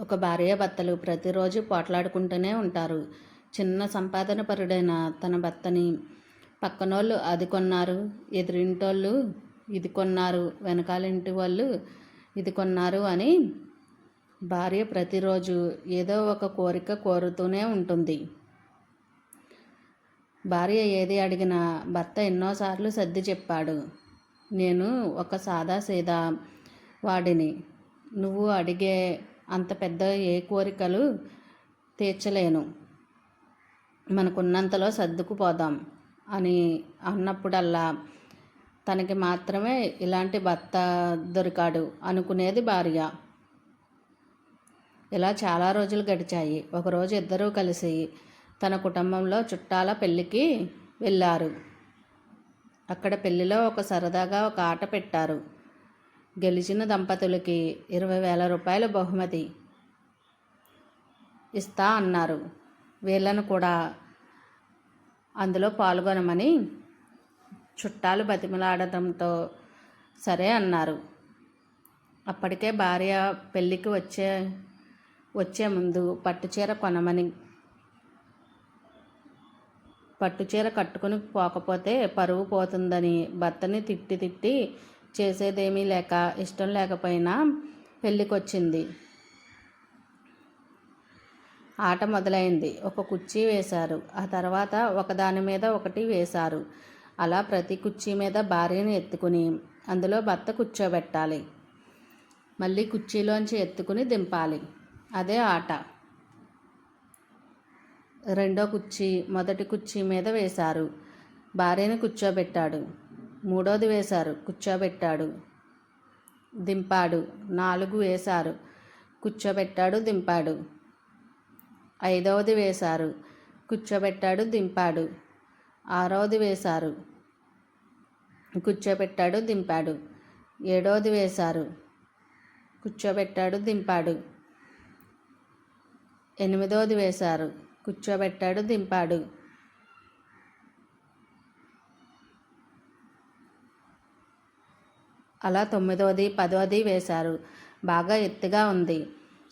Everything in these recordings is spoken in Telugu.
ఒక భార్యాభర్తలు ప్రతిరోజు పోట్లాడుకుంటూనే ఉంటారు. చిన్న సంపాదన పరుడైన తన భర్తని పక్కనోళ్ళు అది కొన్నారు ఎదురింటోళ్ళు ఇది కొన్నారు వెనకాలింటి వాళ్ళు ఇది కొన్నారు అని భార్య ప్రతిరోజు ఏదో ఒక కోరిక కోరుతూనే ఉంటుంది. భార్య ఏది అడిగినా భర్త ఎన్నోసార్లు సర్ది చెప్పాడు. నేను ఒక సాదా సీదా వాడిని. నువ్వు అడిగే అంత పెద్ద ఏ కోరికలు తీర్చలేను. మనకున్నంతలో సర్దుకుపోదాం అని అన్నప్పుడల్లా తనకి మాత్రమే ఇలాంటి భర్త దొరికాడు అనుకునేది భార్య. ఇలా చాలా రోజులు గడిచాయి. ఒకరోజు ఇద్దరూ కలిసి తన కుటుంబంలో చుట్టాల పెళ్ళికి వెళ్ళారు. అక్కడ పెళ్ళిలో ఒక సరదాగా ఒక ఆట పెట్టారు. గెలిచిన దంపతులకి ఇరవై వేల రూపాయల బహుమతి ఇస్తా అన్నారు. వీళ్ళను కూడా అందులో పాల్గొనమని చుట్టాలు బతిమలాడటంతో సరే అన్నారు. అప్పటికే భార్య పెళ్ళికి వచ్చే వచ్చే ముందు పట్టుచీర కొనమని పట్టుచీర కట్టుకుని పోకపోతే పరువు పోతుందని భర్తని తిట్టి తిట్టి చేసేదేమీ లేక ఇష్టం లేకపోయినా పెళ్ళికొచ్చింది. ఆట మొదలైంది. ఒక కుర్చీ వేశారు. ఆ తర్వాత ఒకదాని మీద ఒకటి వేశారు. అలా ప్రతి కుర్చీ మీద భార్యను ఎత్తుకుని అందులో భర్త కూర్చోబెట్టాలి. మళ్ళీ కుర్చీలోంచి ఎత్తుకుని దింపాలి. అదే ఆట. రెండో కుర్చీ మొదటి కుర్చీ మీద వేశారు. భార్యను కూర్చోబెట్టాడు. మూడోది వేశారు. కూర్చోబెట్టాడు. దింపాడు. నాలుగు వేశారు. కూర్చోబెట్టాడు. దింపాడు. ఐదవది వేశారు. కూర్చోబెట్టాడు. దింపాడు. ఆరవది వేశారు. కూర్చోబెట్టాడు. దింపాడు. ఏడవది వేశారు. కూర్చోబెట్టాడు. దింపాడు. ఎనిమిదవది వేశారు. కూర్చోబెట్టాడు. దింపాడు. అలా తొమ్మిదవది పదవది వేశారు. బాగా ఎత్తుగా ఉంది.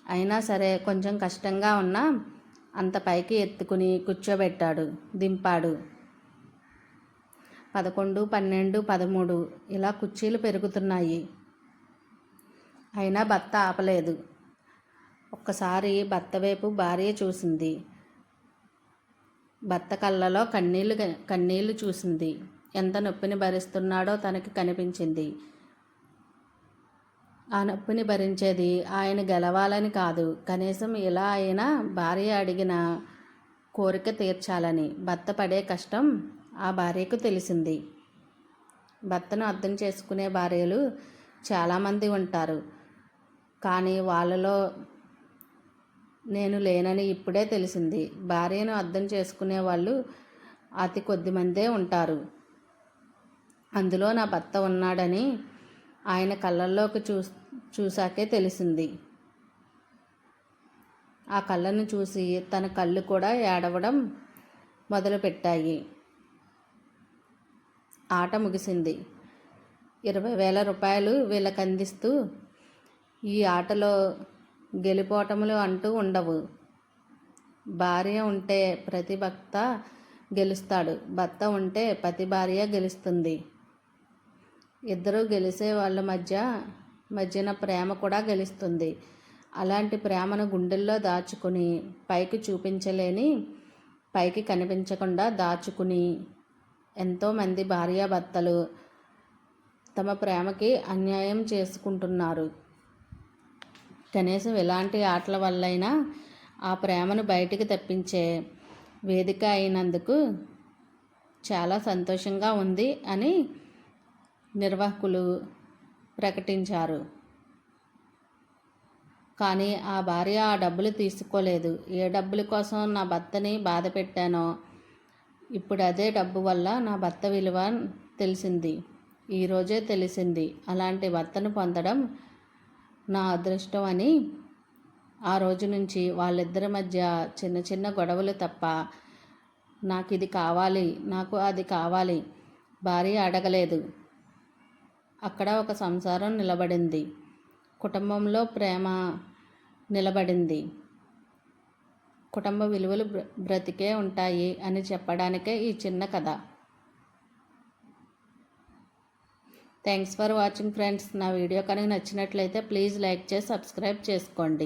అయినా సరే కొంచెం కష్టంగా ఉన్నా అంత పైకి ఎత్తుకుని కూర్చోబెట్టాడు దింపాడు. పదకొండు పన్నెండు పదమూడు ఇలా కుర్చీలు పెరుగుతున్నాయి. అయినా భర్త ఆపలేదు. ఒక్కసారి భర్త వైపు భార్య చూసింది. భర్త కళ్ళలో కన్నీళ్ళు కన్నీళ్ళు చూసింది. ఎంత నొప్పిని భరిస్తున్నాడో తనకి కనిపించింది. ఆ నొప్పిని భరించేది ఆయన గెలవాలని కాదు. కనీసం ఇలా అయినా భార్య అడిగిన కోరిక తీర్చాలని. భర్త పడే కష్టం ఆ భార్యకు తెలిసింది. భర్తను అర్థం చేసుకునే భార్యలు చాలామంది ఉంటారు. కానీ వాళ్ళలో నేను లేనని ఇప్పుడే తెలిసింది. భార్యను అర్థం చేసుకునే వాళ్ళు అతి కొద్ది మందే ఉంటారు. అందులో నా భర్త ఉన్నాడని ఆయన కళ్ళల్లోకి చూ చూశాకే తెలిసింది. ఆ కళ్ళను చూసి తన కళ్ళు కూడా ఏడవడం మొదలుపెట్టాయి. ఆట ముగిసింది. ఇరవై వేల రూపాయలు వీళ్ళకి అందిస్తూ ఈ ఆటలో గెలిపోవటములు అంటూ ఉండవు. భార్య ఉంటే ప్రతి భర్త గెలుస్తాడు. భర్త ఉంటే ప్రతి భార్య గెలుస్తుంది. ఇద్దరు గెలిసే వాళ్ళ మధ్య మధ్యన ప్రేమ కూడా గెలుస్తుంది. అలాంటి ప్రేమను గుండెల్లో దాచుకుని పైకి చూపించలేని పైకి కనిపించకుండా దాచుకుని ఎంతోమంది భార్యాభర్తలు తమ ప్రేమకి అన్యాయం చేసుకుంటున్నారు. కనీసం ఎలాంటి ఆటల వల్లైనా ఆ ప్రేమను బయటికి తెప్పించే వేదిక అయినందుకు చాలా సంతోషంగా ఉంది అని నిర్వాహకులు ప్రకటించారు. కానీ ఆ భార్య ఆ డబ్బులు తీసుకోలేదు. ఏ డబ్బుల కోసం నా భర్తని బాధ పెట్టానో ఇప్పుడు అదే డబ్బు వల్ల నా భర్త విలువ తెలిసింది. ఈరోజే తెలిసింది. అలాంటి భర్తను పొందడం నా అదృష్టం అని ఆ రోజు నుంచి వాళ్ళిద్దరి మధ్య చిన్న చిన్న గొడవలు తప్ప నాకు ఇది కావాలి నాకు అది కావాలి. భార్య అడగలేదు. అక్కడ ఒక సంసారం నిలబడింది. కుటుంబంలో ప్రేమ నిలబడింది. కుటుంబ విలువలు బ్రతికే ఉంటాయి అని చెప్పడానికే ఈ చిన్న కథ. థ్యాంక్స్ ఫర్ వాచింగ్ ఫ్రెండ్స్ నా వీడియో కనుక నచ్చినట్లయితే ప్లీజ్ లైక్ చేసి సబ్స్క్రైబ్ చేసుకోండి.